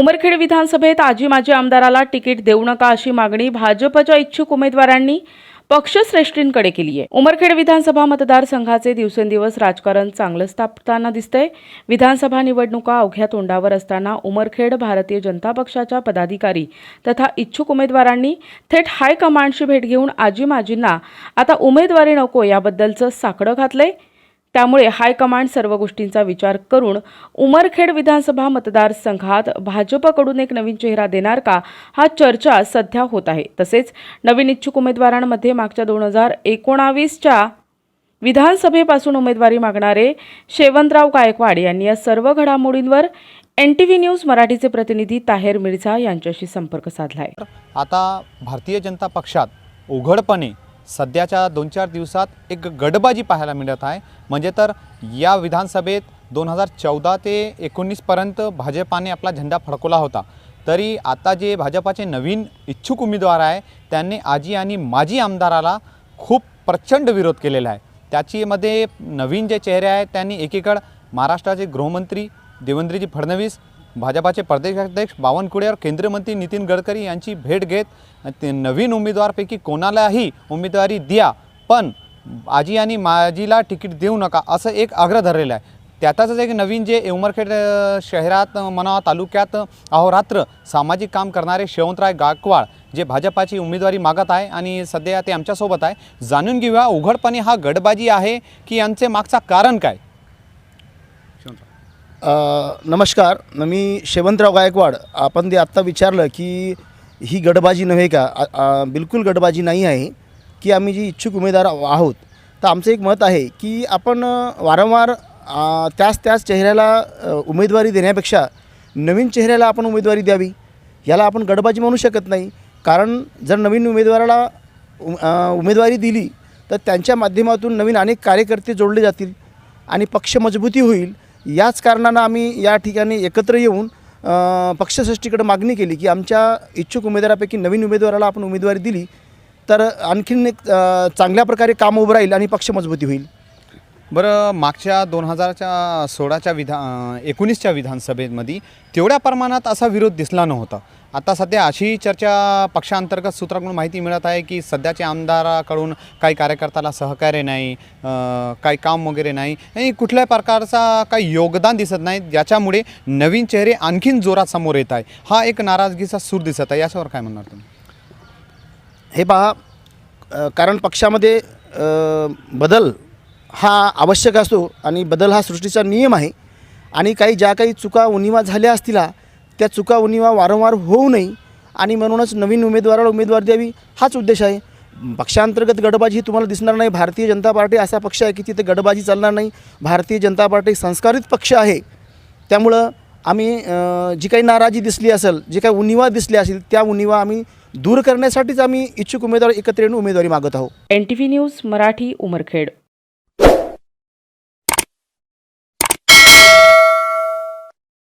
उमरखेड विधानसभेत आजी माजी आमदाराला तिकीट देऊ नका अशी मागणी भाजपच्या इच्छुक उमेदवारांनी पक्षश्रेष्ठींकडे केली आहे. उमरखेड विधानसभा मतदारसंघाचे दिवसेंदिवस राजकारण चांगलंच तापताना दिसतंय. विधानसभा निवडणुका अवघ्या तोंडावर असताना उमरखेड भारतीय जनता पक्षाच्या पदाधिकारी तथा इच्छुक उमेदवारांनी थेट हायकमांडशी भेट घेऊन आजी माजींना आता उमेदवारी नको याबद्दलचं साकडं घातलंय. त्यामुळे हायकमांड सर्व गोष्टींचा विचार करून उमरखेड विधानसभा मतदारसंघात भाजपकडून एक नवीन चेहरा देणार का? हा चर्चा सध्या होत आहे. तसेच नवीन इच्छुक उमेदवारांमध्ये मागच्या दोन हजार एकोणावीसच्या विधानसभेपासून उमेदवारी मागणारे शेवंतराव गायकवाड यांनी या सर्व घडामोडींवर एन टी व्ही न्यूज मराठीचे प्रतिनिधी ताहेर मिर्झा यांच्याशी संपर्क साधला आहे आता भारतीय जनता पक्षात उघडपणे सध्याच्या दोन चार दिवसात एक गडबाजी पाहायला मिळत आहे. म्हणजे तर या विधानसभेत दोन हजार चौदा ते एकोणीसपर्यंत भाजपाने आपला झेंडा फडकवला होता. तरी आता जे भाजपाचे नवीन इच्छुक उमेदवार आहे त्यांनी आजी आणि माजी आमदाराला खूप प्रचंड विरोध केलेला आहे. त्याचीमध्ये नवीन जे चेहरे आहेत त्यांनी एकीकडं महाराष्ट्राचे गृहमंत्री देवेंद्रजी फडणवीस भाजपाचे प्रदेशाध्यक्ष बावनकुळे और केंद्रीय मंत्री नितीन गडकरी यांची भेट घेत ते नवीन उमेदवारपैकी कोणालाही उमेदवारी द्या पण आजी आणि माजीला तिकीट देऊ नका असं एक आग्रह धरलेला आहे. त्यातच एक नवीन जे उमरखेड शहरात म्हणा तालुक्यात अहोरात्र सामाजिक काम करणारे शेवंतराय गायकवाड जे भाजपाची उमेदवारी मागत आहे आणि सध्या ते आमच्यासोबत आहे जाणून घेऊया उघडपणे हा गडबाजी आहे की यांचे मागचा कारण काय? नमस्कार. न मी शेवंतराव गायकवाड. आपण ते आत्ता विचारलं की ही गडबाजी नव्हे का? बिलकुल गडबाजी नाही आहे की आम्ही जी इच्छुक उमेदवार आहोत. तर आमचं एक मत आहे की आपण वारंवार त्याच त्याच चेहऱ्याला उमेदवारी देण्यापेक्षा नवीन चेहऱ्याला आपण उमेदवारी द्यावी. याला आपण गडबाजी म्हणू शकत नाही. कारण जर नवीन उमेदवाराला उमेदवारी दिली तर त्यांच्या माध्यमातून नवीन अनेक कार्यकर्ते जोडले जातील आणि पक्ष मजबूती होईल. याच कारणानं आम्ही या ठिकाणी एकत्र येऊन अ, पक्षश्रेष्ठीकडे मागणी केली की आमच्या इच्छुक उमेदवारापैकी नवीन उमेदवाराला आपण उमेदवारी दिली तर आणखीन एक चांगल्या प्रकारे काम उभं राहील आणि पक्ष मजबूती होईल. बरं मागच्या दोन हजारच्या सोळाच्या विधा एकोणीसच्या विधानसभेमध्ये तेवढ्या प्रमाणात असा विरोध दिसला नव्हता. आता सध्या अशी चर्चा पक्षांतर्गत सूत्राकडून माहिती मिळत आहे की सध्याच्या आमदाराकडून काही कार्यकर्त्याला सहकार्य नाही काही काम वगैरे नाही आणि कुठल्याही प्रकारचा काही योगदान दिसत नाही ज्याच्यामुळे नवीन चेहरे आणखीन जोरात समोर येत आहे. हा एक नाराजगीचा सूर दिसत आहे. याच्यावर काय म्हणणार तुम्ही? हे पहा कारण पक्षामध्ये बदल हा आवश्यक असतो आणि बदल हा सृष्टीचा नियम आहे. आणि काही ज्या काही चुका उणिवा झाल्या असतील त्या चुका उणिवा वारंवार होऊ नये आणि म्हणूनच नवीन उमेदवाराला उमेदवार द्यावी हाच उद्देश आहे. पक्षांतर्गत गडबाजी ही तुम्हाला दिसणार नाही. भारतीय जनता पार्टी असा पक्ष आहे की तिथे गडबाजी चालणार नाही. भारतीय जनता पार्टी संस्कारित पक्ष आहे. त्यामुळं आम्ही जी काही नाराजी दिसली असेल जे काही उणिवा दिसल्या असेल त्या उणिवा आम्ही दूर करण्यासाठीच आम्ही इच्छुक उमेदवार एकत्र येऊन उमेदवारी मागत आहोत. N T V news Marathi Umarkhed.